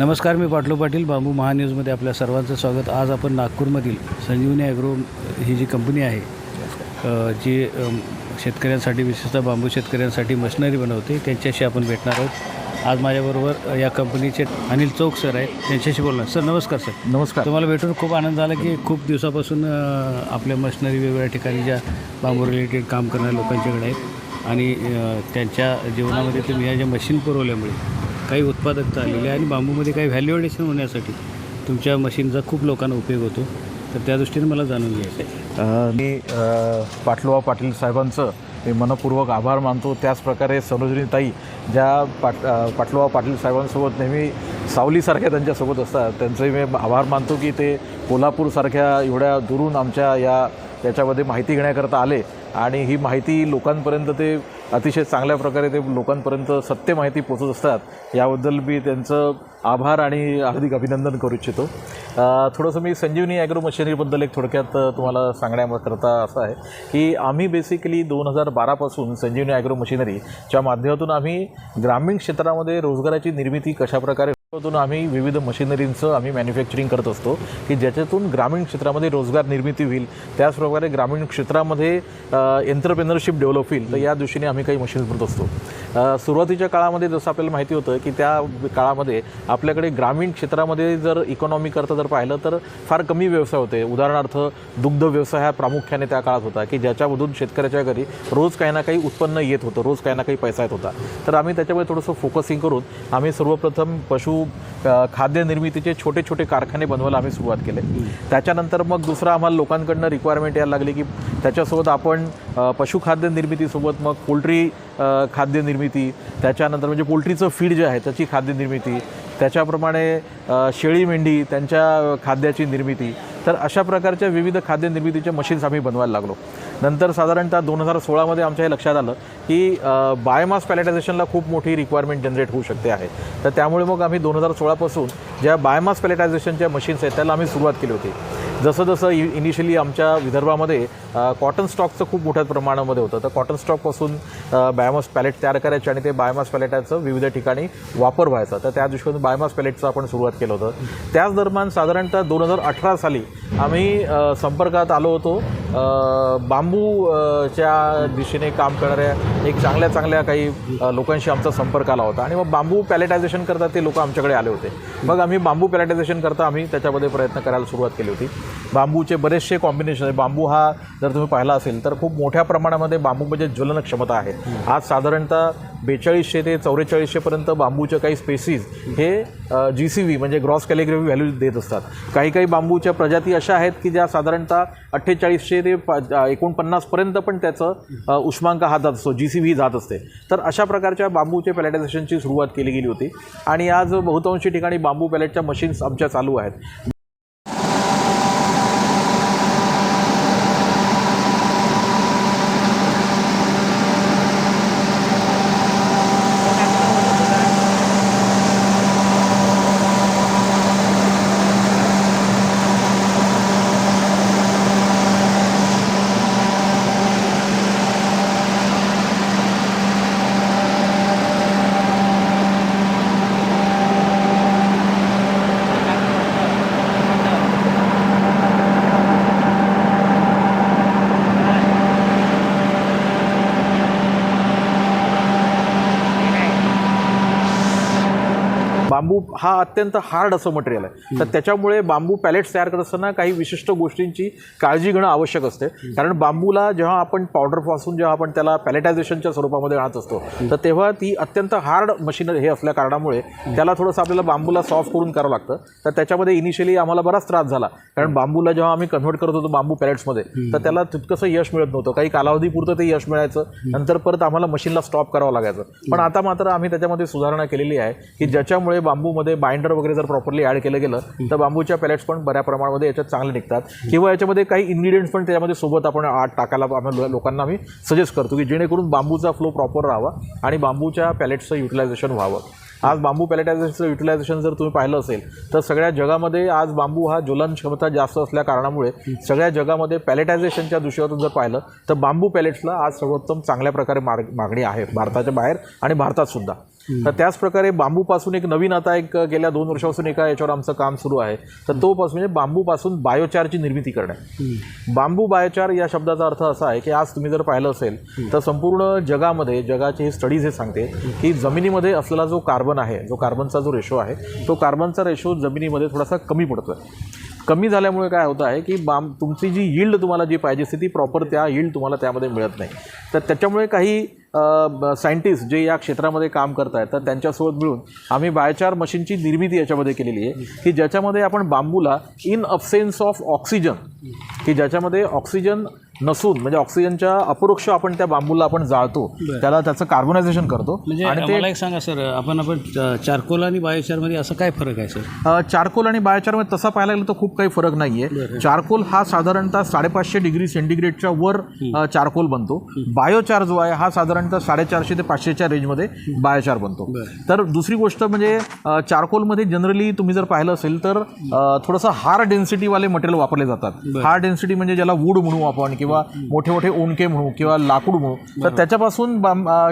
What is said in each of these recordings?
नमस्कार मी पाटलो पाटील बांबू महान्यूजमध्ये आपल्या सर्वांचं स्वागत. आज आपण नागपूरमधील संजीवनी ॲग्रो ही जी कंपनी आहे जी शेतकऱ्यांसाठी विशेषतः बांबू शेतकऱ्यांसाठी मशिनरी बनवते त्यांच्याशी आपण भेटणार आहोत. आज माझ्याबरोबर या कंपनीचे अनिल चौक सर आहेत त्यांच्याशी बोलणार. सर नमस्कार सर. नमस्कार. तुम्हाला भेटून खूप आनंद झाला की खूप दिवसापासून आपल्या मशिनरी वेगवेगळ्या ठिकाणी ज्या बांबू रिलेटेड काम करणाऱ्या लोकांच्याकडे आहेत. आणि त्यांच्या जीवनामध्ये तुम्ही ह्या ज्या मशीन पुरवल्यामुळे काही उत्पादकता आलेली आहे आणि बांबूमध्ये काही व्हॅल्युएडेशन होण्यासाठी तुमच्या मशीनचा खूप लोकांना उपयोग होतो. तर त्या दृष्टीने मला जाणून घ्यायचं आहे. मी पाटलोवा पाटील साहेबांचं मी मनपूर्वक आभार मानतो. त्याचप्रकारे सरोजिनीताई ज्या पाट पाटलोवा पाटील साहेबांसोबत नेहमी सावलीसारख्या त्यांच्यासोबत असतात त्यांचंही मी आभार मानतो की ते कोल्हापूरसारख्या एवढ्या दुरून आमच्या या याच्यामध्ये माहिती घेण्याकरता आले. आणि ही माहिती लोकांपर्यंत ते अतिशय चांगल्या प्रकारे ते लोकांपर्यंत सत्य माहिती पोचत असतात याबद्दल मी त्यांचं आभार आणि हार्दिक अभिनंदन करू इच्छितो. थोडंसं मी संजीवनी ॲग्रो मशिनरीबद्दल एक थोडक्यात तुम्हाला सांगण्याकरता असं आहे की आम्ही बेसिकली दोन हजार बारापासून संजीवनी ॲग्रो मशिनरीच्या माध्यमातून आम्ही ग्रामीण क्षेत्रामध्ये रोजगाराची निर्मिती कशाप्रकारे त्यातून आम्ही विविध मशिनरींचं आम्ही मॅन्युफॅक्चरिंग करत असतो की ज्याच्यातून ग्रामीण क्षेत्रामध्ये रोजगार निर्मिती होईल. त्याचप्रकारे ग्रामीण क्षेत्रामध्ये एंटरप्रेनरशिप डेव्हलप होईल. तर या दृष्टीने आम्ही काही मशीन्स बनत असतो. सुरुवातीच्या काळामध्ये जसं आपल्याला माहिती होतं की त्या काळामध्ये आपल्याकडे ग्रामीण क्षेत्रामध्ये जर इकॉनॉमी करता जर पाहिलं तर फार कमी व्यवसाय होते. उदाहरणार्थ दुग्ध व्यवसाय हा प्रामुख्याने त्या काळात होता की ज्याच्यामधून शेतकऱ्याच्या घरी रोज काही ना काही उत्पन्न येत होतं रोज काही ना काही पैसा येत होता. तर आम्ही त्याच्यामध्ये थोडंसं फोकसिंग करून आम्ही सर्वप्रथम पशु खाद्य निर्मितीचे छोटे छोटे कारखाने बनवायला आम्ही सुरुवात केले. त्याच्यानंतर मग दुसरा आम्हाला लोकांकडनं रिक्वायरमेंट यायला लागली की त्याच्यासोबत आपण पशुखाद्य निर्मितीसोबत मग पोल्ट्री खाद्य निर्मिती निर्मिती त्याच्यानंतर म्हणजे पोल्ट्रीचं फीड जे आहे त्याची खाद्य निर्मिती त्याच्याप्रमाणे शेळी मेंढी त्यांच्या खाद्याची निर्मिती तर अशा प्रकारच्या विविध खाद्य निर्मितीच्या मशीन्स आम्ही बनवायला लागलो. नंतर साधारणतः दोन हजार सोळामध्ये आमच्या हे लक्षात आलं की बायोमास पॅलेटायझेशनला खूप मोठी रिक्वायरमेंट जनरेट होऊ शकते आहे. तर त्यामुळे मग आम्ही दोन हजार सोळापासून ज्या बायोमास पॅलेटायझेशनच्या मशीन्स आहेत त्याला आम्ही सुरुवात केली होती. जसं जसं इ इनिशियली आमच्या विदर्भामध्ये कॉटन स्टॉकचं खूप मोठ्या प्रमाणामध्ये होतं. तर कॉटन स्टॉकपासून बायोमास पॅलेट तयार करायचे आणि ते बायोमास पॅलेटाचं विविध ठिकाणी वापर व्हायचा. तर त्या दृष्टीने बायोमास पॅलेटचं आपण सुरुवात केलं होतं. त्याच दरम्यान साधारणतः दोन हजार अठरा साली आम्ही संपर्कात आलो होतो. बांबूच्या दिशेने काम करणाऱ्या एक चांगल्या चांगल्या काही लोकांशी आमचा संपर्क आला होता. आणि मग बांबू पॅलेटायझेशन करता ते लोक आमच्याकडे आले होते. मग आम्ही बांबू पॅलेटायझेशन करता आम्ही त्याच्यामध्ये प्रयत्न करायला सुरुवात केली होती. बांबूचे बरेचसे कॉम्बिनेशन आहे. बांबू हा जर तुम्ही पाहिला असेल तर खूप मोठ्या प्रमाणामध्ये बांबूमध्ये ज्वलन क्षमता आहे. आज साधारणतः बेचाळीसशे ते चौवेचाळीसशेपर्यंत बांबूच्या काही स्पेसीज हे जी सी व्ही म्हणजे ग्रॉस कॅलिग्राफी व्हॅल्यू देत असतात. काही काही बांबूच्या प्रजाती अशा आहेत की ज्या साधारणतः अठ्ठेचाळीसशे ते प एकोणपन्नासपर्यंत पण त्याचं उष्मांक हा जात असतो जी सी व्ही जात असते. तर अशा प्रकारच्या बांबूचे पॅलेटायझेशनची सुरुवात केली गेली होती. आणि आज बहुतांशी ठिकाणी बांबू पॅलेटच्या मशीन्स आमच्या चालू आहेत बांबू हा अत्यंत हार्ड असं मटेरियल आहे. तर त्याच्यामुळे बांबू पॅलेट्स तयार करत असताना काही विशिष्ट गोष्टींची काळजी घेणं आवश्यक असते. कारण बांबूला जेव्हा आपण पावडरपासून जेव्हा आपण त्याला पॅलेटायझेशनच्या स्वरूपामध्ये आणत असतो तर तेव्हा ती अत्यंत हार्ड मशीन हे असल्या कारणामुळे त्याला थोडंसं आपल्याला बांबूला सॉफ्ट करून करावं लागतं. तर त्याच्यामध्ये इनिशियली आम्हाला बराच त्रास झाला. कारण बांबूला जेव्हा आम्ही कन्व्हर्ट करत होतो बांबू पॅलेट्समध्ये तर त्याला तितकंसं यश मिळत नव्हतं. काही कालावधीपुरतं ते यश मिळायचं नंतर परत आम्हाला मशीनला स्टॉप करावं लागायचं. पण आता मात्र आम्ही त्याच्यामध्ये सुधारणा केलेली आहे की ज्याच्यामुळे बांबूमध्ये बाइंडर वगैरे जर प्रॉपरली ॲड केलं गेलं तर बांबूच्या पॅलेट्स पण बऱ्या प्रमाणामध्ये याच्यात चांगले निघतात. किंवा याच्यामध्ये काही इन्ग्रेडियंट्स पण त्याच्यामध्ये सोबत आपण आत टाकायला आम्ही लोकांना आम्ही सजेस्ट करतो की जेणेकरून बांबूचा फ्लो प्रॉपर राहावा आणि बांबूच्या पॅलेट्सचं युटिलायझेशन व्हावं. आज बांबू पॅलेटायझेशनचं युटिलायझेशन जर तुम्ही पाहिलं असेल तर सगळ्या जगामध्ये आज बांबू हा ज्वलन क्षमता जास्त असल्या कारणामुळे सगळ्या जगामध्ये पॅलेटायझेशनच्या दृष्टीतून जर पाहिलं तर बांबू पॅलेट्सला आज सर्वोत्तम चांगल्या प्रकारे मार मागणी आहे भारताच्या बाहेर आणि भारतात सुद्धा. तर त्याच प्रकारे बांबूपासून एक नवीन आता एक गेल्या दोन वर्षापासून एका याच्यावर आमचं काम सुरू आहे. तर तो पासून म्हणजे बांबूपासून बायोचारची निर्मिती करणे. बांबू बायोचार या शब्दाचा अर्थ असा आहे की आज तुम्ही जर पाहिलं असेल तर संपूर्ण जगामध्ये जगाचे हे स्टडीज हे सांगते की जमिनीमध्ये असलेला जो कार्बन आहे जो कार्बनचा जो रेशो आहे तो कार्बनचा रेशो जमिनीमध्ये थोडासा कमी पडतो कमी झाल्यामुळे काय होतं आहे की बाम तुमची जी यील्ड तुम्हाला जी पाहिजे असते ती प्रॉपर त्या यील्ड तुम्हाला त्यामध्ये मिळत नाही. तर त्याच्यामुळे काही सायंटिस्ट जे या क्षेत्रामध्ये काम करत आहेत तर त्यांच्यासोबत मिळून आम्ही बायोचार मशीनची निर्मिती याच्यामध्ये केलेली आहे की ज्याच्यामध्ये आपण बांबूला इन अब्सेन्स ऑफ ऑक्सिजन की ज्याच्यामध्ये ऑक्सिजन नसून म्हणजे ऑक्सिजनच्या अपरोक्ष आपण त्या बांबूला आपण जाळतो त्याला त्याचं कार्बनायझेशन करतो म्हणजे आणि ते मला एक सांगा सर आपण आपण चारकोल आणि बायोचारमध्ये असं काय फरक आहे सर? चारकोल आणि बायोचारमध्ये तसा पाहायला गेलं तर खूप काही फरक नाही आहे चारकोल हा साधारणतः साडेपाचशे डिग्री सेंटीग्रेडच्या वर चारकोल बनतो. बायोचार जो आहे हा साधारणतः साडेचारशे ते पाचशेच्या रेंजमध्ये बायोचार बनतो. तर दुसरी गोष्ट म्हणजे चारकोलमध्ये जनरली तुम्ही जर पाहिलं असेल तर थोडंसं हार डेन्सिटीवाले मटेरियल वापरले जातात. हार डेन्सिटी म्हणजे ज्याला वूड म्हणू आपण किंवा मोठे मोठे ओंडके म्हणू किंवा लाकूड म्हणू तर त्याच्यापासून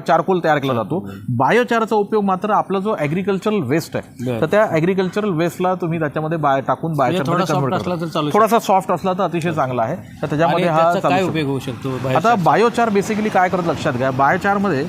चारकोल तयार केला जातो. बायोचारचा उपयोग मात्र आपला जो ॲग्रिकल्चरल वेस्ट आहे तर त्या ॲग्रिकल्चरल वेस्टला तुम्ही त्याच्यामध्ये बाय टाकून थोडा बायोचार थोडासा सॉफ्ट असला तर अतिशय चांगला आहे. तर त्याच्यामध्ये हा. उपयोग होऊ शकतो आता बायोचार बेसिकली काय करत लक्षात घ्या. बायोचारमध्ये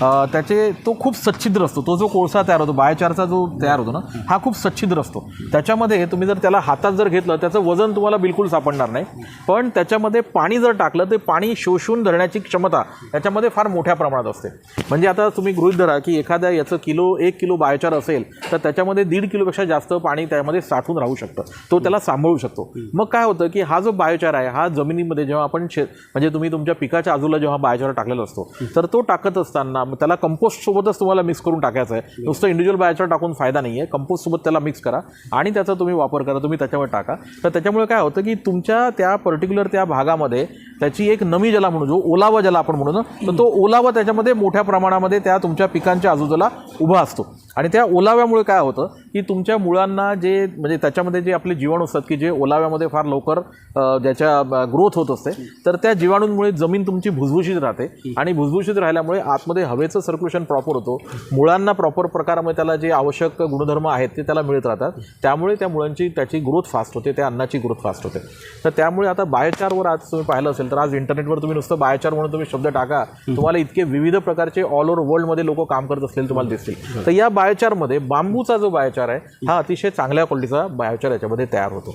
त्याचे तो खूप सच्छिद्र असतो. तो जो कोळसा तयार होतो बायचारचा जो तयार होतो ना हा खूप सच्छिद्र असतो. त्याच्यामध्ये तुम्ही जर त्याला हातात जर घेतलं त्याचं वजन तुम्हाला बिलकुल सापडणार नाही. पण त्याच्यामध्ये पाणी जर टाकलं ते पाणी शोषून धरण्याची क्षमता त्याच्यामध्ये फार मोठ्या प्रमाणात असते. म्हणजे आता तुम्ही गृहित धरा की एखाद्या याचं किलो एक किलो बायोचार असेल तर त्याच्यामध्ये दीड किलोपेक्षा जास्त पाणी त्यामध्ये साठून राहू शकतं. तो त्याला सांभाळू शकतो. मग काय होतं की हा जो बायोचार आहे हा जमिनीमध्ये जेव्हा आपण शेत म्हणजे तुम्ही तुमच्या पिकाच्या आजूला जेव्हा बायोचार टाकलेला असतो तर तो टाकत असताना मग त्याला कंपोस्ट सोबतच तुम्हाला मिक्स करून टाकायचं आहे. नुसतं इंडिव्हिज्युअल बायोचार टाकून फायदा नाही आहे कंपोस्ट सोबत त्याला मिक्स करा आणि त्याचा तुम्ही वापर करा तुम्ही त्याच्यावर टाका. तर त्याच्यामुळे काय होतं की तुमच्या त्या पर्टिक्युलर त्या भागामध्ये त्याची एक नमी ज्याला म्हणू जो ओलावा ज्याला आपण म्हणू ना तर तो ओलावा त्याच्यामध्ये मोठ्या प्रमाणामध्ये त्या तुमच्या पिकांच्या आजूबाजूला उभा असतो. आणि त्या ओलाव्यामुळे काय होतं की तुमच्या मुळांना जे म्हणजे त्याच्यामध्ये जे आपले जीवाणू असतात की जे ओलाव्यामध्ये फार लवकर ज्याच्या ग्रोथ होत असते तर त्या जीवाणूंमुळे जमीन तुमची भुसभुशीत राहते. आणि भुसभुशीत राहिल्यामुळे आतमध्ये हवेचं सर्क्युलेशन प्रॉपर होतो. मुळांना प्रॉपर प्रकारामध्ये त्याला जे आवश्यक गुणधर्म आहेत ते त्याला मिळत राहतात. त्यामुळे त्या मुळांची त्याची ग्रोथ फास्ट होते त्या अन्नाची ग्रोथ फास्ट होते. तर त्यामुळे आता बायोचारवर आज तुम्ही पाहिलं असेल तर आज इंटरनेटवर तुम्ही नुसतं बायोचार म्हणून तुम्ही शब्द टाका. तुम्हाला इतके विविध प्रकारचे ऑल ओव्हर वर्ल्डमध्ये लोक काम करत असलेले तुम्हाला दिसतील. तर या बायोचारमध्ये बांबूचा जो बायोचार आहे हा अतिशय चांगल्या क्वालिटीचा बायोचार याच्यामध्ये तयार होतो.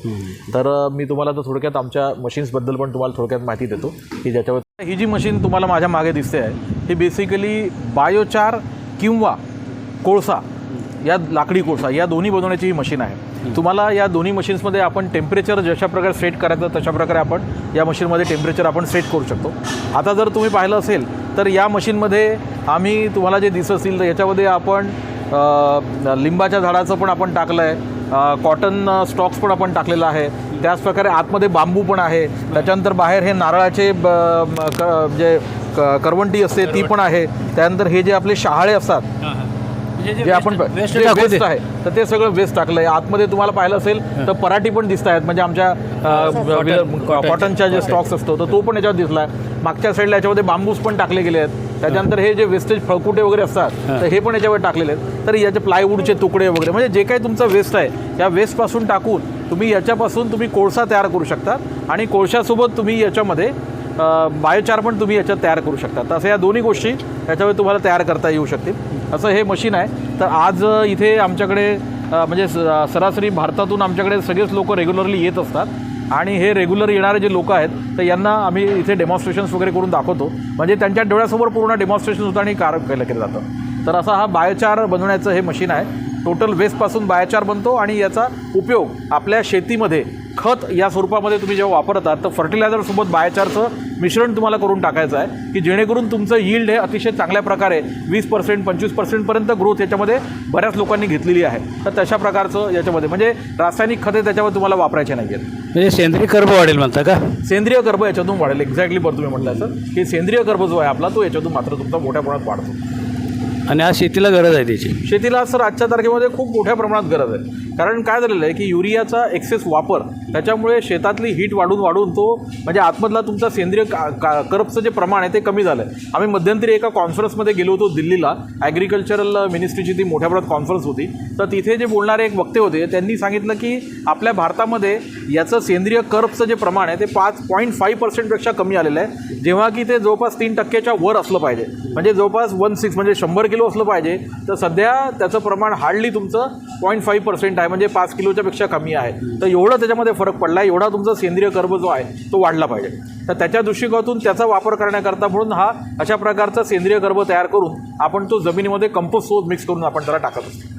तर मी तुम्हाला तर थोडक्यात आमच्या मशीन्सबद्दल पण तुम्हाला थोडक्यात माहिती देतो की ज्याच्यावर ही जी मशीन तुम्हाला माझ्या मागे दिसते आहे ही बेसिकली बायोचार किंवा कोळसा या लाकडी कोळसा या दोन्ही बनवण्याची ही मशीन आहे. तुम्हाला या दोन्ही मशीन्समध्ये आपण टेम्परेचर जशा प्रकारे सेट करायचं तशा प्रकारे आपण या मशीनमध्ये टेम्परेचर आपण सेट करू शकतो. आता जर तुम्ही पाहिलं असेल तर या मशीनमध्ये आम्ही तुम्हाला जे दिसत असतील तर याच्यामध्ये आपण लिंबाच्या झाडाचं पण आपण टाकलं आहे कॉटन स्टॉक्स पण आपण टाकलेला आहे. त्याचप्रकारे आतमध्ये बांबू पण आहे. त्याच्यानंतर बाहेर हे नारळाचे ब- क- जे क- करवंटी असते ती पण आहे. त्यानंतर हे जे आपले शहाळे असतात जे आपण वेस्ट. आहे तर ते सगळं वेस्ट टाकलंय. आतमध्ये तुम्हाला पाहिलं असेल तर पराठी पण दिसत आहेत. म्हणजे आमच्या कॉटनच्या जे स्टॉक्स असतो तर तो पण याच्यावर दिसलाय. मागच्या साईडला याच्यामध्ये बांबूस पण टाकले गेले आहेत. त्याच्यानंतर हे. जे वेस्टेज फळकुटे वगैरे असतात तर हे पण याच्यावर टाकलेले आहेत. तर याचे प्लायवूडचे तुकडे वगैरे म्हणजे जे काही तुमचं वेस्ट आहे या वेस्टपासून टाकून तुम्ही याच्यापासून तुम्ही कोळसा तयार करू शकता. आणि कोळशासोबत तुम्ही याच्यामध्ये बायोचार पण तुम्ही याच्यात तयार करू शकता. तर असं या दोन्ही गोष्टी याच्यावर तुम्हाला तयार करता येऊ शकतील. असं हे मशीन आहे. तर आज इथे आमच्याकडे म्हणजे स- सरासरी भारतातून आमच्याकडे सगळेच लोक रेग्युलरली येत असतात. आणि हे रेग्युलर येणारे जे लोक आहेत तर यांना आम्ही इथे डेमॉन्स्ट्रेशन्स वगैरे करून दाखवतो. म्हणजे त्यांच्या डोळ्यासमोर पूर्ण डेमॉन्स्ट्रेशन सुद्धा आणि कार केलं केलं जातं तर असा हा बायोचार बनवण्याचं हे मशीन आहे. टोटल वेस्टपासून बायोचार बनतो आणि याचा उपयोग आपल्या शेतीमध्ये खत या स्वरूपामध्ये तुम्ही जेव्हा वापरतात तर फर्टिलायझरसोबत बायोचारचं मिश्रण तुम्हाला करून टाकायचं आहे की जेणेकरून तुमचं यील्ड हे अतिशय चांगल्या प्रकारे वीस पर्सेंट पंचवीस पर्सेंटपर्यंत ग्रोथ याच्यामध्ये बऱ्याच लोकांनी घेतलेली आहे. तर तशा प्रकारचं याच्यामध्ये म्हणजे रासायनिक खते त्याच्यावर तुम्हाला वापरायचे नाही आहेत म्हणजे सेंद्रिय कर्ब वाढेल म्हणता का? सेंद्रिय गर्भ याच्यातून वाढेल. एक्झॅक्टली बरं तुम्ही म्हटलं असं की सेंद्रिय गर्भ जो आहे आपला तो याच्यातून मात्र तुमचा मोठ्या प्रमाणात वाढतो. आणि आज शेतीला गरज आहे त्याची. शेतीला सर आजच्या तारखेमध्ये खूप मोठ्या प्रमाणात गरज आहे. कारण काय झालेलं आहे की युरियाचा एक्सेस वापर त्याच्यामुळे शेतातली हीट वाढून वाढून तो म्हणजे आतमधला तुमचा सेंद्रिय का का करपचं जे प्रमाण आहे ते कमी झालं आहे आम्ही मध्यंतरी एका कॉन्फरन्समध्ये गेलो होतो दिल्लीला. ॲग्रिकल्चरल मिनिस्ट्रीची ती मोठ्या प्रमाणात कॉन्फरन्स होती. तर तिथे जे बोलणारे एक वक्ते होते त्यांनी सांगितलं की आपल्या भारतामध्ये याचं सेंद्रिय करपचं जे प्रमाण आहे ते पाच पॉईंट फाईव्ह पर्सेंटपेक्षा कमी आलेलं आहे. जेव्हा की ते जवळपास तीन टक्क्याच्या वर असलं पाहिजे. म्हणजे जवळपास वन सिक्स म्हणजे शंभर किलो असलं पाहिजे. तर सध्या त्याचं प्रमाण हार्डली तुमचं पॉईंट फाईव्ह पर्सेंट आहे म्हणजे पाच किलोच्या पेक्षा कमी आहे. तर एवढं त्याच्यामध्ये फरक पडला आहे एवढा तुमचा सेंद्रिय कर्ब जो आहे तो वाढला पाहिजे. तर त्याच्या दृष्टिकोनातून त्याचा वापर करण्याकरता म्हणून हा अशा प्रकारचा सेंद्रिय गर्भ तयार करून आपण तो जमिनीमध्ये कंपोस्ट सोज मिक्स करून आपण त्याला टाकत असतो.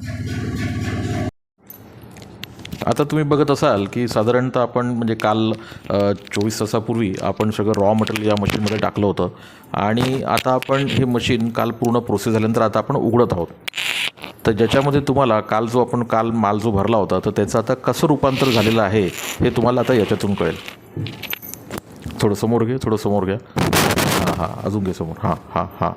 आता तुम्ही बघत असाल की साधारणतः आपण म्हणजे काल चोवीस तासापूर्वी आपण सगळं रॉ मटेरियल या मशीनमध्ये टाकलं होतं. आणि आता आपण हे मशीन काल पूर्ण प्रोसेस झाल्यानंतर आता आपण उघडत आहोत. तर ज्याच्यामध्ये तुम्हाला काल जो आपण काल माल जो भरला होता तर त्याचं आता कसं रूपांतर झालेलं आहे हे तुम्हाला आता याच्यातून कळेल. थोडं समोर घे थोडं समोर घ्या. हां हां अजून घे समोर. हां हां हां.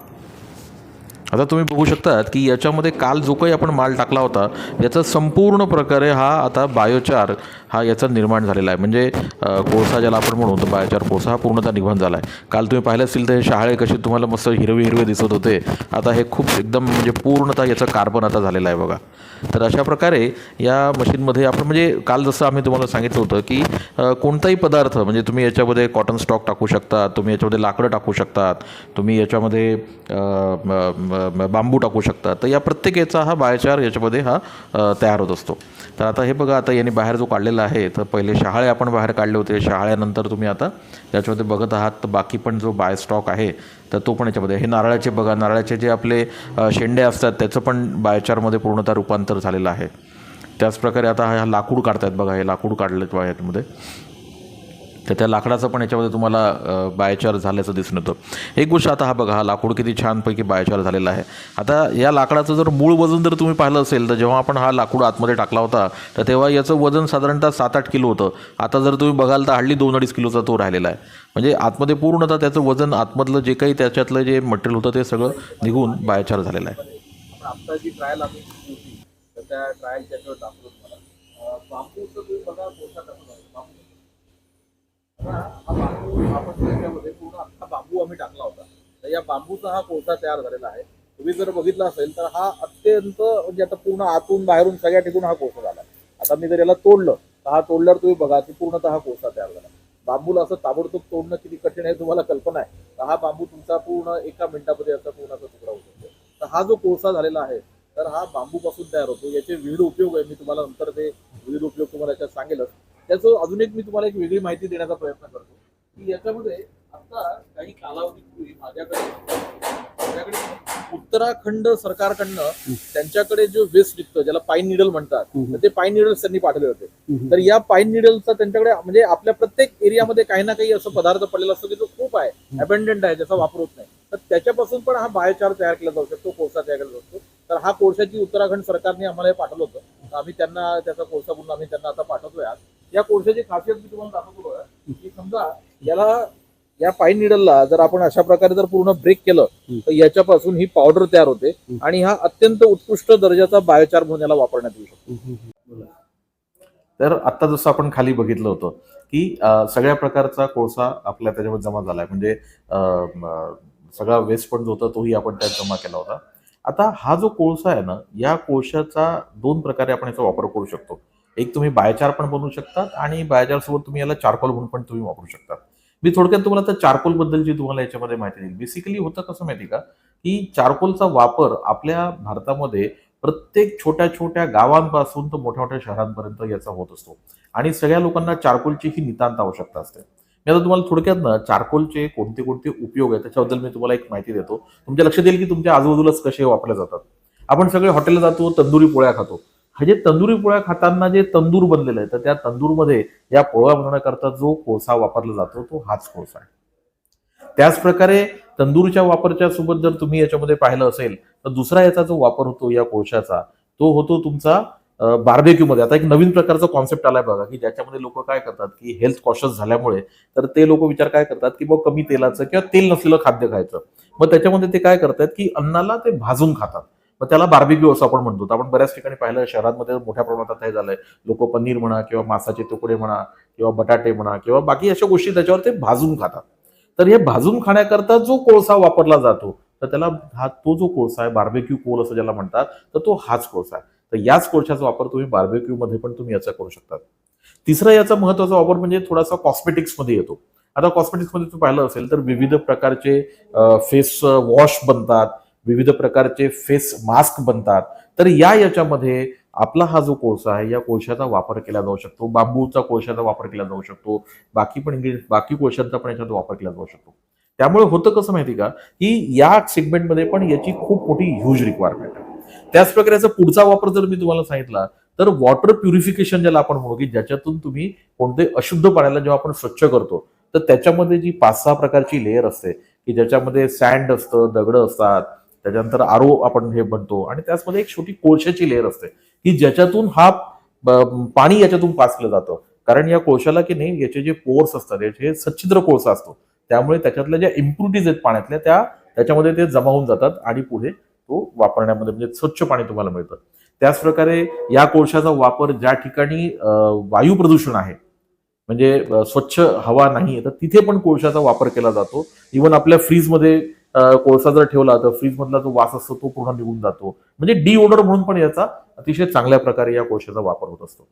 आता तुम्ही बघू शकतात की याच्यामध्ये काल जो काही आपण माल टाकला होता याचा संपूर्ण प्रकारे हा आता बायोचार हा याचा निर्माण झालेला आहे. म्हणजे कोळसा ज्याला आपण म्हणू तर बायोचार कोळसा हा पूर्णतः निर्माण झाला आहे. काल तुम्ही पाहिलं असेल तर हे शहाळे कसे तुम्हाला मस्त हिरवे हिरवे दिसत होते. आता हे खूप एकदम म्हणजे पूर्णतः याचं कार्बन आता झालेलं आहे बघा. तर अशा प्रकारे या मशीनमध्ये आपण म्हणजे काल जसं आम्ही तुम्हाला सांगितलं होतं की कोणताही पदार्थ म्हणजे तुम्ही याच्यामध्ये कॉटन स्टॉक टाकू शकता तुम्ही याच्यामध्ये लाकडं टाकू शकतात तुम्ही याच्यामध्ये बांबू टाकू शकता तर या प्रत्येकाचा हा बायचार याच्यामध्ये हा तयार होत असतो. तर आता हे बघा आता यांनी बाहेर जो काढलेला आहे तर पहिले शहाळे आपण बाहेर काढले होते. शहाळ्यानंतर तुम्ही आता त्याच्यामध्ये बघत आहात. तर बाकी पण जो बाय स्टॉक आहे तर तो पण याच्यामध्ये हे नारळाचे बघा नारळाचे जे आपले शेंडे असतात त्याचं पण बायचारमध्ये पूर्णतः रूपांतर झालेलं आहे. त्याचप्रकारे आता हा लाकूड काढतायत बघा हे लाकूड काढलं बघा याच्यामध्ये. तर त्या लाकडाचं पण याच्यामध्ये तुम्हाला बायचार झाल्याचं दिसून येतं. एक गोष्ट आता हा बघा हा लाकूड किती छानपैकी बायचार झालेला आहे. आता या लाकडाचं जर मूळ वजन जर तुम्ही पाहिलं असेल तर जेव्हा आपण हा लाकूड आतमध्ये टाकला होता तर तेव्हा याचं वजन साधारणतः सात आठ किलो होतं. आता जर तुम्ही बघाल तर हल्ली दोन अडीच किलोचा तो राहिलेला आहे. म्हणजे आतमध्ये पूर्णतः त्याचं वजन आतमधलं जे काही त्याच्यातलं जे मटेरियल होतं ते सगळं निघून बायचार झालेलं आहे. आता जी ट्रायल आम्ही तर त्या ट्रायल त्याच्यावर दाखवतो बांबूचं तुम्ही बघा कोळसा बांबू हा बांबू आपण त्याच्यामध्ये पूर्ण अख्खा बांबू आम्ही टाकला होता तर या बांबूचा हा कोळसा तयार झालेला आहे. तुम्ही जर बघितला असेल तर हा अत्यंत म्हणजे आता पूर्ण आतून बाहेरून सगळ्या ठिकाणी हा कोळसा झाला. आता मी जर याला तोडलं तर हा तोडल्यावर तुम्ही बघा की पूर्णतः हा कोळसा तयार झाला. बांबूला असं ताबडतोब तोडणं किती कठीण आहे तुम्हाला कल्पना आहे? तर हा बांबू तुमचा पूर्ण एका मिनिटामध्ये याचा असा तुकडा होऊ शकतो तर हा जो कोळसा झालेला आहे तर हा बांबूपासून तयार होतो. याचे विविध उपयोग आहे. मी तुम्हाला नंतर ते विविध उपयोग तुम्हाला याच्यात सांगेलच. त्याचं अजून एक मी तुम्हाला एक वेगळी माहिती देण्याचा प्रयत्न करतो. की याच्यामध्ये आता काही कालावधीपूर्वी माझ्याकडे माझ्याकडे उत्तराखंड सरकारकडनं त्यांच्याकडे जो वेस्ट निघतं ज्याला पाईन निडल म्हणतात तर ते पाईन निडल्स त्यांनी पाठवले होते. तर या पाईन निडलचा त्यांच्याकडे म्हणजे आपल्या प्रत्येक एरियामध्ये काही ना काही असं पदार्थ पडलेला असतो की जो खूप आहे अबेंडंट आहे ज्याचा वापर होत नाही. तर त्याच्यापासून पण हा बायोचार तयार केला जाऊ शकतो कोळसा तयार केला जाऊ शकतो. तर हा कोळशाची उत्तराखंड सरकारने आम्हाला पाठवलं होतं. तर आम्ही त्यांना त्याचा कोळसा म्हणून आम्ही त्यांना आता पाठवतोय आज. या कोळशाची खासियत मी तुम्हाला दाखवतो बघा, की समजा याला या पाईन निडलला जर आपण अशा प्रकारे जर पूर्ण ब्रेक केलं तर याच्यापासून ही पावडर तयार होते आणि हा अत्यंत उत्कृष्ट दर्जाचा बायोचार म्हणून याला वापरण्यात येऊ शकतो. तर आत्ता जसं आपण खाली बघितलं होतं की सगळ्या प्रकारचा कोळसा आपल्या त्याच्यामध्ये जमा झाला आहे म्हणजे सगळा वेस्ट पण जो होता तोही आपण त्यात जमा केला होता. आता हा जो कोळसा आहे ना या कोळशाचा दोन प्रकारे आपण याचा वापर करू शकतो. एक तुम्ही बायचार पण बनवू शकतात आणि बायचारसोबत तुम्ही याला चारकोल म्हणून पण तुम्ही वापरू शकता मी थोडक्यात तुम्हाला तर चारकोलबद्दलची तुम्हाला याच्यामध्ये माहिती देईल. बेसिकली होतं कसं माहिती का? की चारकोलचा वापर आपल्या भारतामध्ये प्रत्येक छोट्या छोट्या गावांपासून तर मोठ्या मोठ्या शहरांपर्यंत याचा होत असतो. आणि सगळ्या लोकांना चारकोलची ही नितांत आवश्यकता असते. मी आता तुम्हाला थोडक्यात ना चारकोलचे कोणते कोणते उपयोग आहेत त्याच्याबद्दल मी तुम्हाला एक माहिती देतो. तुमच्या लक्षात येईल की तुमच्या आजूबाजूलाच कसे वापरले जातात. आपण सगळे हॉटेलला जातो तंदुरी पोळ्या खातो. हा जे तंदुरी पोळ्या खाताना जे तंदूर बनलेलं आहे तर त्या तंदूरमध्ये या पोळ्या बनवण्याकरता जो कोळसा वापरला जातो तो हाच कोळसा आहे. त्याच प्रकारे तंदूरच्या वापरच्या सोबत जर तुम्ही याच्यामध्ये पाहिलं असेल तर दुसरा याचा जो वापर होतो या कोळशाचा तो होतो तुमचा बार्बेक्यू मध्ये आता एक नवीन प्रकारचा कॉन्सेप्ट आलाय बघा की ज्याच्यामध्ये लोक काय करतात की हेल्थ कॉशियस झाल्यामुळे तर ते लोक विचार काय करतात की मग कमी तेलाचं किंवा तेल नसलेलं खाद्य खायचं. मग त्याच्यामध्ये ते काय करतात की अन्नाला ते भाजून खातात. मग त्याला बार्बिक्यू असं आपण म्हणतो. तर आपण बऱ्याच ठिकाणी पाहिलं शहरांमध्ये मोठ्या प्रमाणात आता हे झालंय. लोक पनीर म्हणा किंवा मासाचे तुकडे म्हणा किंवा बटाटे म्हणा किंवा बाकी अशा गोष्टी त्याच्यावर ते भाजून खातात. तर हे भाजून खाण्याकरता जो कोळसा वापरला जातो तर त्याला हा तो जो कोळसा आहे बार्बेक्यू कोल असं ज्याला म्हणतात तर तो हाच कोळसा आहे. तर याच कोळशाचा वापर तुम्ही बार्बेक्यू मध्ये पण तुम्ही याचा करू शकता तिसरा याचा महत्त्वाचा वापर म्हणजे थोडासा कॉस्मेटिक्समध्ये येतो. आता कॉस्मेटिक्समध्ये तुम्ही पाहिलं असेल तर विविध प्रकारचे फेस वॉश बनतात. विविध प्रकारचे फेस मास्क बनतात. तर या याच्यामध्ये आपला हा जो कोळसा आहे या कोळशाचा वापर केला जाऊ शकतो. बांबूचा कोळशाचा वापर केला जाऊ शकतो. बाकी पण बाकी कोळशांचा पण याच्यात वापर केला जाऊ शकतो. त्यामुळे होतं कसं माहिती का? की या सेगमेंटमध्ये पण याची खूप मोठी ह्यूज रिक्वायरमेंट आहे. त्याच प्रकारेचा पुढचा वापर जर मी तुम्हाला सांगितला तर वॉटर प्युरिफिकेशन ज्याला आपण म्हणू की ज्याच्यातून तुम्ही कोणते अशुद्ध पाण्याला जेव्हा आपण स्वच्छ करतो तर त्याच्यामध्ये जी पाच सहा प्रकारची लेअर असते की ज्याच्यामध्ये सँड असतं दगड असतात त्याच्यानंतर आरो आपण हे बनतो. आणि त्याचमध्ये एक छोटी कोळशाची लेअर असते की ज्याच्यातून हा पाणी याच्यातून पास केलं जातं. कारण या कोळशाला की नाही याचे जे पोर्स असतात याचे सच्छिद्र कोळसा असतो त्यामुळे त्याच्यातल्या ज्या इम्प्युरिटीज आहेत पाण्यातल्या त्या त्याच्यामध्ये ते जमा होऊन जातात आणि पुढे तो वापरण्यामध्ये म्हणजे स्वच्छ पाणी तुम्हाला मिळतं. त्याच प्रकारे या कोळशाचा वापर ज्या ठिकाणी वायू प्रदूषण आहे म्हणजे स्वच्छ हवा नाही तर तिथे पण कोळशाचा वापर केला जातो. इव्हन आपल्या फ्रीजमध्ये कोळसा जर ठेवला तर फ्रीजमधला जो वास असतो तो पूर्ण निघून जातो. म्हणजे डी ओडर म्हणून पण याचा अतिशय चांगल्या प्रकारे या कोळशाचा वापर होत असतो.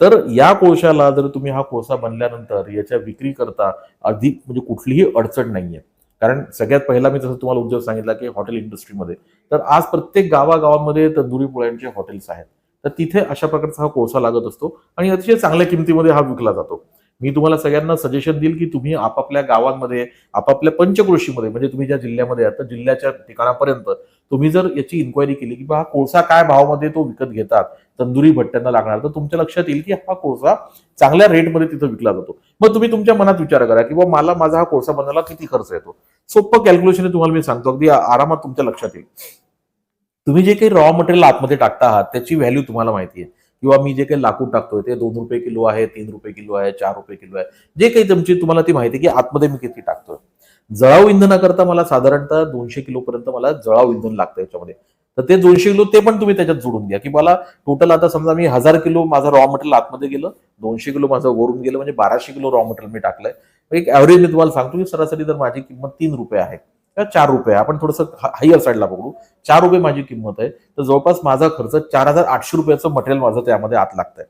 तर या कोळशाला जर तुम्ही हा कोळसा बनल्यानंतर याच्या विक्री करता अधिक म्हणजे कुठलीही अडचण नाहीये. कारण सगळ्यात पहिला मी जसं तुम्हाला उद्योग सांगितला की हॉटेल इंडस्ट्रीमध्ये. तर आज प्रत्येक गावागावामध्ये तंदुरी पोळ्यांचे हॉटेल्स आहेत. तर तिथे अशा प्रकारचा हा कोळसा लागत असतो आणि अतिशय चांगल्या किमतीमध्ये हा विकला जातो. मी तुम्हाला सगळ्यांना सजेशन देईल की तुम्ही आपापल्या गावांमध्ये आपापल्या पंचकृषीमध्ये म्हणजे तुम्ही ज्या जिल्ह्यामध्ये आता जिल्ह्याच्या ठिकाणापर्यंत तुम्ही जर याची इन्क्वायरी केली की बा हा कोळसा काय भावामध्ये तो विकत घेतात तंदुरी भट्ट्यांना लागणार तर तुमच्या लक्षात येईल की हा कोळसा चांगल्या रेटमध्ये तिथं विकला जातो. मग तुम्ही तुमच्या मनात विचार करा की बा मला माझा हा कोळसा बनवायला किती खर्च येतो. सोपं कॅल्क्युलेशन तुम्हाला मी सांगतो. अगदी आरामात तुमच्या लक्षात येईल. तुम्ही जे काही रॉ मटेरियल आतमध्ये टाकता आहात त्याची व्हॅल्यू तुम्हाला माहिती आहे. किंवा मी जे काही लाकूड टाकतोय ते दोन रुपये किलो आहे तीन रुपये किलो आहे चार रुपये किलो आहे जे काही तुमची तुम्हाला ती माहिती आहे की आतमध्ये मी किती टाकतोय. जळाऊ इंधनाकरता मला साधारणतः दोनशे किलोपर्यंत मला जळाऊ इंधन लागतं याच्यामध्ये. तर ते दोनशे किलो ते पण तुम्ही त्याच्यात जोडून घ्या. की मला टोटल आता समजा मी हजार किलो माझं रॉ मटेरियल आतमध्ये गेलं दोनशे किलो माझं वरून गेलं म्हणजे बाराशे किलो रॉ मटेरियल मी टाकलंय. एक ॲव्हरेज मी तुम्हाला सांगतो की सरासरी तर माझी किंमत तीन रुपये आहे. चार रुपये? आपण थोडंसं हायर साईडला पकडू चार रुपये माझी किंमत आहे. तर जवळपास माझा खर्च चार हजार आठशे रुपयाचं मटेरियल माझं त्यामध्ये आत लागतंय.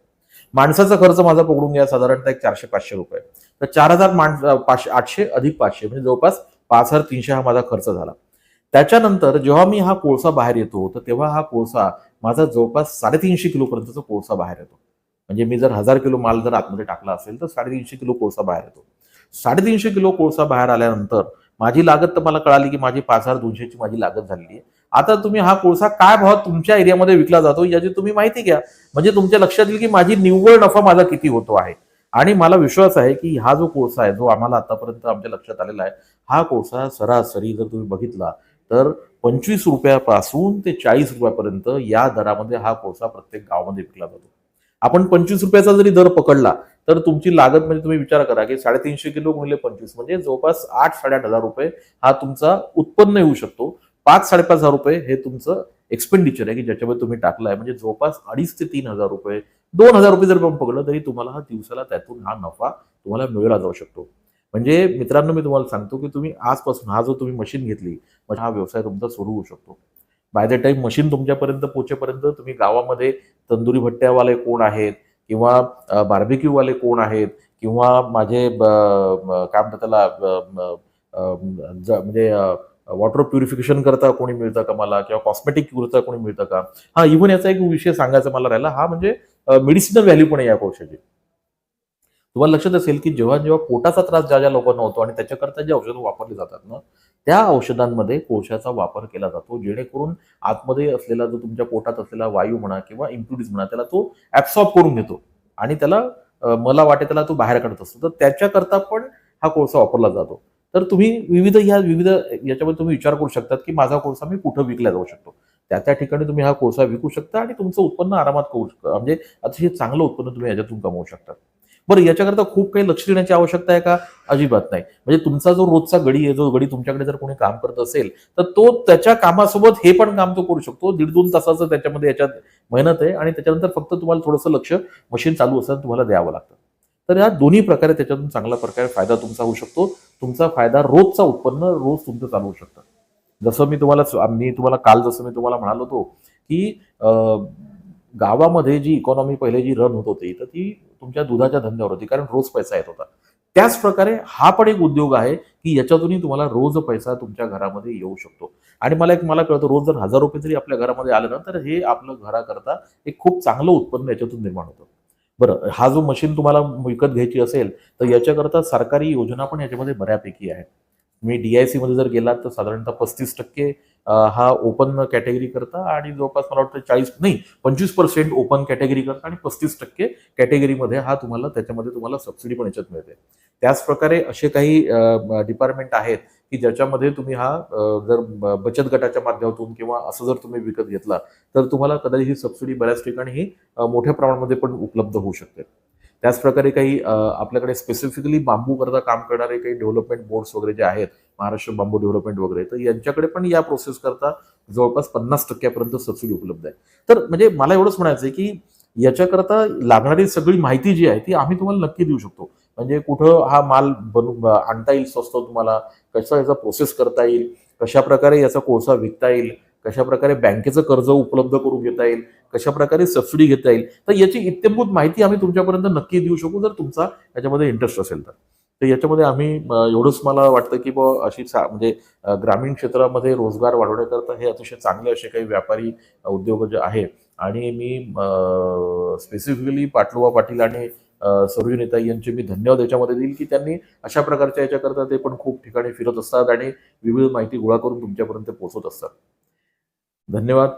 माणसाचा खर्च माझा पकडून घ्या साधारणतः एक चारशे पाचशे रुपये. तर चार हजार माणस पाचशे आठशे अधिक पाचशे म्हणजे जवळपास पाच हजार तीनशे हा माझा खर्च झाला. त्याच्यानंतर जेव्हा मी हा कोळसा बाहेर येतो तर तेव्हा हा कोळसा माझा जवळपास साडेतीनशे किलोपर्यंतचा कोळसा बाहेर येतो. म्हणजे मी जर हजार किलो माल जर आतमध्ये टाकला असेल तर साडेतीनशे किलो कोळसा बाहेर येतो. साडेतीनशे किलो कोळसा बाहेर आल्यानंतर माझी लागत तर मला कळाली की माझी पाच हजार दोनशेची माझी लागत झालेली आहे. आता तुम्ही हा कोळसा काय भावात तुमच्या एरियामध्ये विकला जातो याची तुम्ही माहिती घ्या. म्हणजे तुमच्या लक्षात येईल की माझी निव्वळ नफा माझा किती होतो आहे. आणि मला विश्वास आहे की हा जो कोळसा आहे जो आम्हाला आतापर्यंत आमच्या लक्षात आलेला आहे हा कोळसा सरासरी जर तुम्ही बघितला तर पंचवीस रुपयापासून ते चाळीस रुपयापर्यंत या दरामध्ये हा कोळसा प्रत्येक गावामध्ये विकला जातो. आपण पंचवीस रुपयाचा जरी दर पकडला तर तुमची लागत म्हणजे तुम्ही विचार करा की साडेतीनशे किलो गुणिले पंचवीस म्हणजे जवळपास आठ साडेआठ हजार रुपये हा तुमचा उत्पन्न येऊ शकतो. पाच साडेपाच हजार रुपये हे तुमचं एक्सपेंडिचर आहे की ज्याच्यामध्ये तुम्ही टाकलाय. म्हणजे जवळपास अडीच ते तीन हजार रुपये दोन हजार रुपये जर पण पकडलं तरी तुम्हाला हा दिवसाला त्यातून हा नफा तुम्हाला मिळवला जाऊ शकतो. म्हणजे मित्रांनो मी तुम्हाला सांगतो की तुम्ही आजपासून हा जो तुम्ही मशीन घेतली म्हणजे हा व्यवसाय तुमचा सुरू होऊ शकतो. बाय द टाइम मशीन तुमच्यापर्यंत पोहोचेपर्यंत तुम्ही गावामध्ये तंदुरी भट्ट्यावाले कोण आहेत किंवा बार्बिक्यूवाले कोण आहेत? किंवा माझे काय म्हणतात त्याला म्हणजे वॉटर प्युरिफिकेशन करता कोणी मिळतं का मला? किंवा कॉस्मेटिक करता कोणी मिळतं का? हा इव्हन याचा एक विषय सांगायचा मला राहिला. हा म्हणजे मेडिसिनल व्हॅल्यू पण आहे या कोळशाची. तुम्हाला लक्षात असेल की जेव्हा जेव्हा पोटाचा त्रास ज्या ज्या लोकांना होतो आणि त्याच्याकरता जे औषधं वापरली जातात ना त्या औषधांमध्ये कोळशाचा वापर केला जातो जेणेकरून आतमध्ये असलेला जो तुमच्या पोटात असलेला वायू म्हणा किंवा इम्प्युरिटीज म्हणा त्याला तो ऍब्सॉर्ब करून घेतो आणि त्याला मला वाटे त्याला तो बाहेर काढत असतो. तर त्याच्याकरता पण हा कोळसा वापरला जातो. तर तुम्ही विविध ह्या विविध याच्यामध्ये तुम्ही विचार करू शकतात की माझा कोळसा मी कुठं विकला जाऊ शकतो. त्या त्या ठिकाणी तुम्ही हा कोळसा विकू शकता आणि तुमचं उत्पन्न आरामात करू शकता. म्हणजे अतिशय चांगलं उत्पन्न तुम्ही याच्यातून कमवू शकता. बरं याच्याकरता खूप काही लक्ष देण्याची आवश्यकता आहे का? अजिबात नाही. म्हणजे तुमचा जो रोजचा गडी आहे जो गडी तुमच्याकडे जर कोणी काम करत असेल तर तो त्याच्या कामासोबत हे पण काम तो करू शकतो. दीड दोन तासाचं त्याच्यामध्ये याच्यात मेहनत आहे आणि त्याच्यानंतर फक्त तुम्हाला थोडंसं लक्ष मशीन चालू असताना तुम्हाला द्यावं लागतं. तर या दोन्ही प्रकारे त्याच्यातून चांगल्या प्रकारे फायदा तुमचा होऊ शकतो. तुमचा फायदा रोजचा उत्पन्न रोज तुमचं चालू होऊ शकतं. जसं मी तुम्हाला मी तुम्हाला काल जसं मी तुम्हाला म्हणालो होतो की गावामध्ये जी इकॉनॉमी पहिले जी रन होत होती तर ती तुमच्या दुधाच्या धंद्यावर होती कारण रोज पैसा येत होता. त्याच प्रकारे हा पण एक उद्योग आहे की याच्यातूनही तुम्हाला रोज पैसा तुमच्या घरामध्ये येऊ शकतो. आणि मला एक मला कळतं रोज जर हजार रुपये जरी आपल्या घरामध्ये आलं ना तर हे आपलं घराकरता एक खूप चांगलं उत्पन्न याच्यातून निर्माण होतं. बरं हा जो मशीन तुम्हाला विकत घ्यायची असेल तर याच्याकरता सरकारी योजना पण याच्यामध्ये बऱ्यापैकी आहे. मी आयमध्ये जर गेलात तर साधारणतः पस्तीस टक्के हा ओपन कॅटेगरी करता आणि जवळपास मला वाटतं चाळीस नाही पंचवीस पर्सेंट ओपन कॅटेगरी करता आणि पस्तीस टक्के कॅटेगरीमध्ये हा तुम्हाला त्याच्यामध्ये तुम्हाला सबसिडी पण याच्यात मिळते. त्याच प्रकारे असे काही डिपार्टमेंट आहेत की ज्याच्यामध्ये तुम्ही हा जर बचत गटाच्या माध्यमातून किंवा असं जर तुम्ही विकत घेतला तर तुम्हाला कदाचित ही सबसिडी बऱ्याच ठिकाणी ही मोठ्या प्रमाणामध्ये पण उपलब्ध होऊ शकते. त्याचप्रकारे काही आपल्याकडे स्पेसिफिकली बांबू करता काम करणारे काही डेव्हलपमेंट बोर्ड्स वगैरे जे आहेत महाराष्ट्र बांबू डेव्हलपमेंट वगैरे तर यांच्याकडे पण या प्रोसेस करता जवळपास पन्नास टक्क्यापर्यंत सबसिडी उपलब्ध आहे. तर म्हणजे मला एवढंच म्हणायचं आहे की याच्याकरता लागणारी सगळी माहिती जी आहे ती आम्ही तुम्हाला नक्की देऊ शकतो. म्हणजे कुठं हा माल बनू आणता येईल स्वस्त तुम्हाला कसा याचा प्रोसेस करता येईल कशा प्रकारे याचा कोळसा विकता येईल कशा प्रकारे बँकेचं कर्ज उपलब्ध करून घेता येईल कशा प्रकारे सबसिडी घेता येईल? तर याची इत्यंभूत माहिती आम्ही तुमच्यापर्यंत नक्की देऊ शकू जर तुमचा याच्यामध्ये इंटरेस्ट असेल तर. तर याच्यामध्ये आम्ही एवढंच मला वाटतं की बुवा अशी म्हणजे ग्रामीण क्षेत्रामध्ये रोजगार वाढवण्याकरता हे अतिशय चांगले असे काही व्यापारी उद्योग जे आहे आणि मी स्पेसिफिकली पाटलुवा पाटील आणि अं, नेता यांचे मी धन्यवाद याच्यामध्ये देईल की त्यांनी अशा प्रकारच्या याच्याकरता ते पण खूप ठिकाणी फिरत असतात आणि विविध माहिती गोळा करून तुमच्यापर्यंत पोहोचत असतात. धन्यवाद.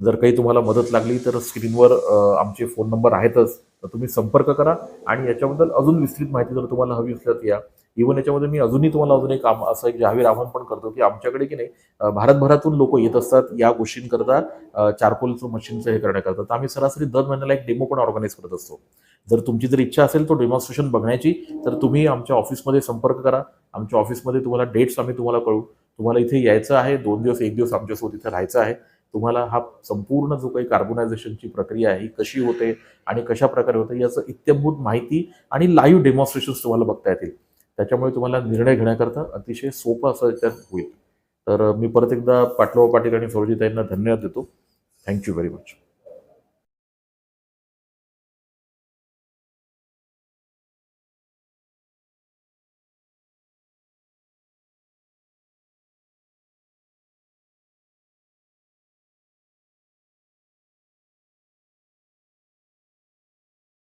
जर काही तुम्हाला मदत लागली तर स्क्रीनवर आमचे फोन नंबर आहेतच. तर तुम्ही संपर्क करा आणि याच्याबद्दल अजून विस्तृत माहिती जर तुम्हाला हवी असल्यास या. इव्हन याच्यामध्ये मी अजूनही तुम्हाला अजून एक काम असं एक जाहीर आव्हान पण करतो की आमच्याकडे की नाही भारतभरातून लोक येत असतात या गोष्टींकरता चारकोलचं मशीनचं हे करण्याकरता. तर आम्ही सरासरी दर महिन्याला एक डेमो पण ऑर्गनाईज करत असतो. जर तुमची जर इच्छा असेल तो डेमॉन्स्ट्रेशन बघण्याची तर तुम्ही आमच्या ऑफिसमध्ये संपर्क करा. आमच्या ऑफिसमध्ये तुम्हाला डेट्स आम्ही तुम्हाला कळू तुम्हाला इथे यायचं आहे दोन दिवस एक दिवस आमच्यासोबत इथे राहायचं आहे. तुम्हाला हा संपूर्ण जो काही कार्बोनायझेशनची प्रक्रिया आहे ही कशी होते आणि कशा प्रकारे होते याचं इत्यंभूत माहिती आणि लाईव्ह डेमॉन्स्ट्रेशन्स तुम्हाला बघता येतील. त्याच्यामुळे तुम्हाला निर्णय घेण्याकरता अतिशय सोपं असं त्यात होईल. तर मी परत एकदा पाटलोबा पाटील आणि सौरजिताईंना धन्यवाद देतो. Thank you very much